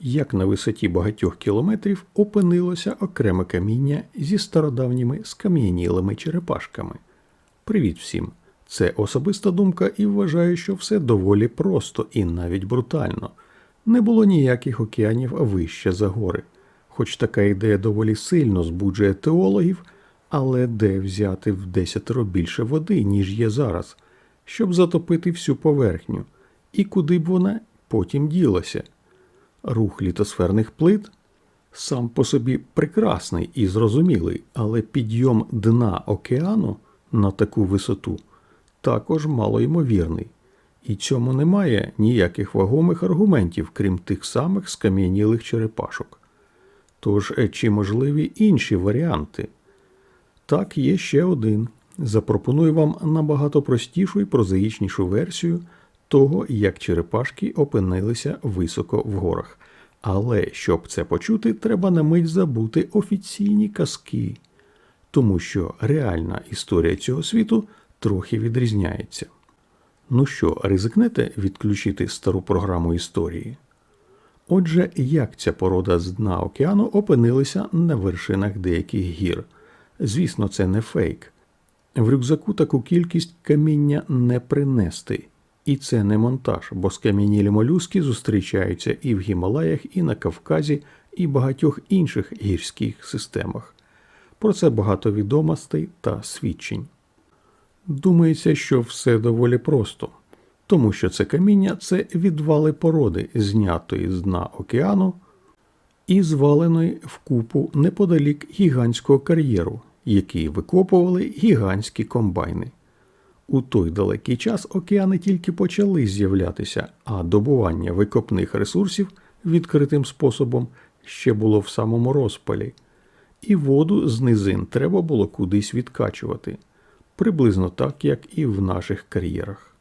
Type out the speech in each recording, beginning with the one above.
як на висоті багатьох кілометрів опинилося окреме каміння зі стародавніми скам'янілими черепашками. Привіт всім! Це особиста думка і вважаю, що все доволі просто і навіть брутально. Не було ніяких океанів вище за гори. Хоч така ідея доволі сильно збуджує теологів, але де взяти в десятеро більше води, ніж є зараз, щоб затопити всю поверхню, і куди б вона потім ділася? Рух літосферних плит сам по собі прекрасний і зрозумілий, але підйом дна океану на таку висоту також малоймовірний. І цьому немає ніяких вагомих аргументів, крім тих самих скам'янілих черепашок. Тож, е, чи можливі інші варіанти? Так, є ще один. Запропоную вам набагато простішу і прозаїчнішу версію того, як черепашки опинилися високо в горах. Але щоб це почути, треба на мить забути офіційні казки, тому що реальна історія цього світу трохи відрізняється. Ну що, ризикнете відключити стару програму історії? Отже, як ця порода з дна океану опинилася на вершинах деяких гір? Звісно, це не фейк. В рюкзаку таку кількість каміння не принести. І це не монтаж, бо скам'янілі молюски зустрічаються і в Гімалаях, і на Кавказі, і багатьох інших гірських системах. Про це багато відомостей та свідчень. Думається, що все доволі просто, тому що це каміння це відвали породи, знятої з дна океану і зваленої в купу неподалік гігантського кар'єру, який викопували гігантські комбайни. У той далекий час океани тільки почали з'являтися, а добування викопних ресурсів відкритим способом ще було в самому розпалі, і воду з низин треба було кудись відкачувати, приблизно так, як і в наших кар'єрах.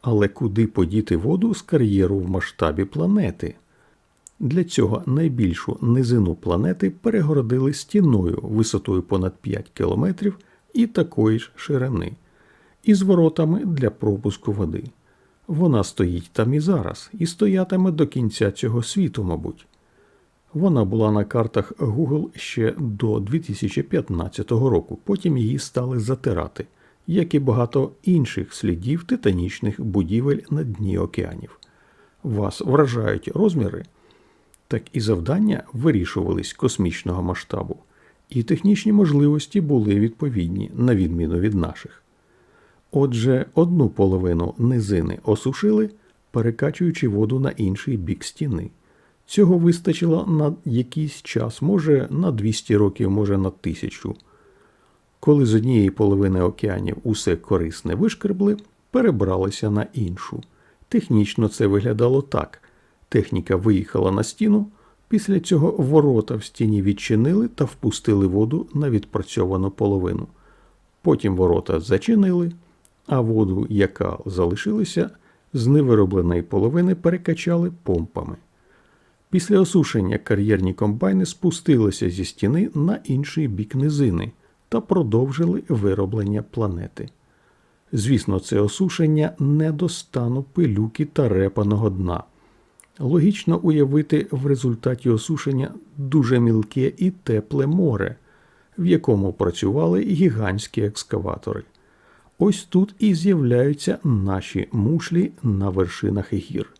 Але куди подіти воду з кар'єру в масштабі планети? Для цього найбільшу низину планети перегородили стіною висотою понад 5 кілометрів і такої ж ширини із воротами для пропуску води. Вона стоїть там і зараз, і стоятиме до кінця цього світу, мабуть. Вона була на картах Google ще до 2015 року, потім її стали затирати, як і багато інших слідів титанічних будівель на дні океанів. Вас вражають розміри, так і завдання вирішувались космічного масштабу, і технічні можливості були відповідні, на відміну від наших. Отже, одну половину низини осушили, перекачуючи воду на інший бік стіни. Цього вистачило на якийсь час, може на 200 років, може на тисячу. Коли з однієї половини океанів усе корисне вишкребли, перебралися на іншу. Технічно це виглядало так: техніка виїхала на стіну, після цього ворота в стіні відчинили та впустили воду на відпрацьовану половину. Потім ворота зачинили а воду, яка залишилася, з невиробленої половини перекачали помпами. Після осушення кар'єрні комбайни спустилися зі стіни на інший бік низини та продовжили вироблення планети. Звісно, це осушення не до стану пилюки та репаного дна. Логічно уявити в результаті осушення дуже мілке і тепле море, в якому працювали гігантські екскаватори. Ось тут і з'являються наші мушлі на вершинах гір.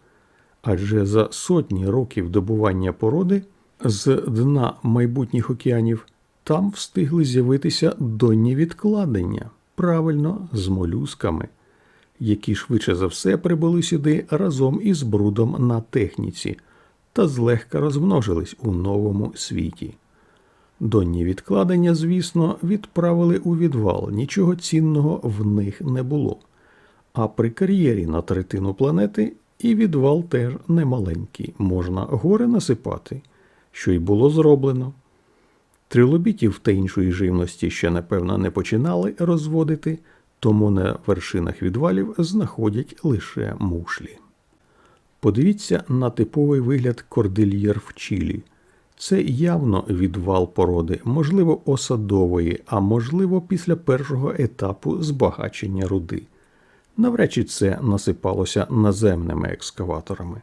Адже за сотні років добування породи з дна майбутніх океанів там встигли з'явитися донні відкладення, правильно з молюсками, які швидше за все прибули сюди разом із брудом на техніці та злегка розмножились у новому світі. Донні відкладення, звісно, відправили у відвал, нічого цінного в них не було. А при кар'єрі на третину планети і відвал теж немаленький, можна гори насипати, що й було зроблено. Трилобітів та іншої живності ще, напевно, не починали розводити, тому на вершинах відвалів знаходять лише мушлі. Подивіться на типовий вигляд кордильєр в Чилі – це явно відвал породи, можливо, осадової, а можливо, після першого етапу збагачення руди. Навряд чи це насипалося наземними екскаваторами.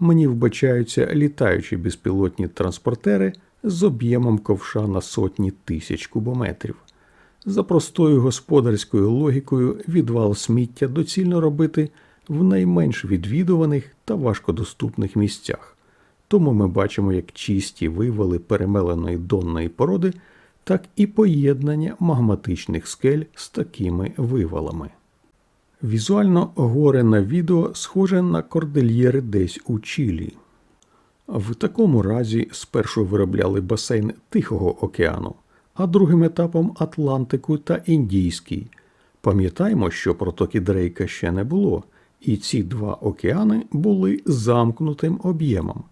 мені вбачаються літаючі безпілотні транспортери з об'ємом ковша на сотні тисяч кубометрів. За простою господарською логікою відвал сміття доцільно робити в найменш відвідуваних та важкодоступних місцях. Тому ми бачимо як чисті вивали перемеленої донної породи, так і поєднання магматичних скель з такими вивалами. Візуально горе на відео схоже на кордильєри десь у Чилі. В такому разі спершу виробляли басейн Тихого океану, а другим етапом Атлантику та Індійський. Пам'ятаємо, що протоки Дрейка ще не було, і ці два океани були замкнутим об'ємом.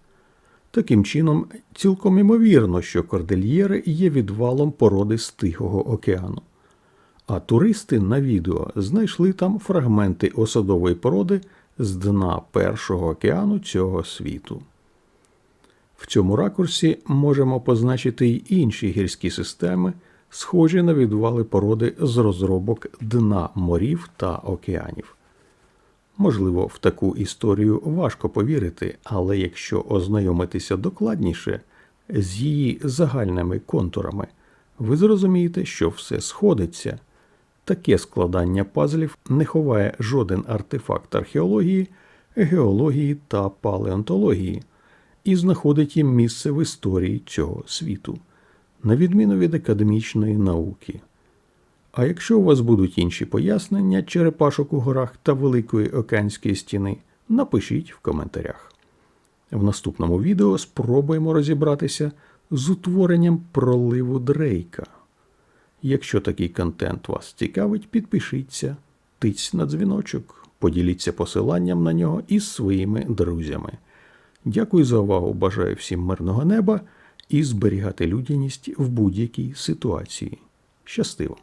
Таким чином, цілком імовірно, що кордильєри є відвалом породи з Тихого океану. А туристи на відео знайшли там фрагменти осадової породи з дна першого океану цього світу. В цьому ракурсі можемо позначити й інші гірські системи, схожі на відвали породи з розробок дна морів та океанів. Можливо, в таку історію важко повірити, але якщо ознайомитися докладніше з її загальними контурами, ви зрозумієте, що все сходиться. Таке складання пазлів не ховає жоден артефакт археології, геології та палеонтології і знаходить їм місце в історії цього світу, на відміну від академічної науки. А якщо у вас будуть інші пояснення черепашок у горах та Великої океанської стіни, напишіть в коментарях. В наступному відео спробуємо розібратися з утворенням проливу Дрейка. Якщо такий контент вас цікавить, підпишіться, тиць на дзвіночок, поділіться посиланням на нього із своїми друзями. Дякую за увагу. Бажаю всім мирного неба і зберігати людяність в будь-якій ситуації. Щастиво!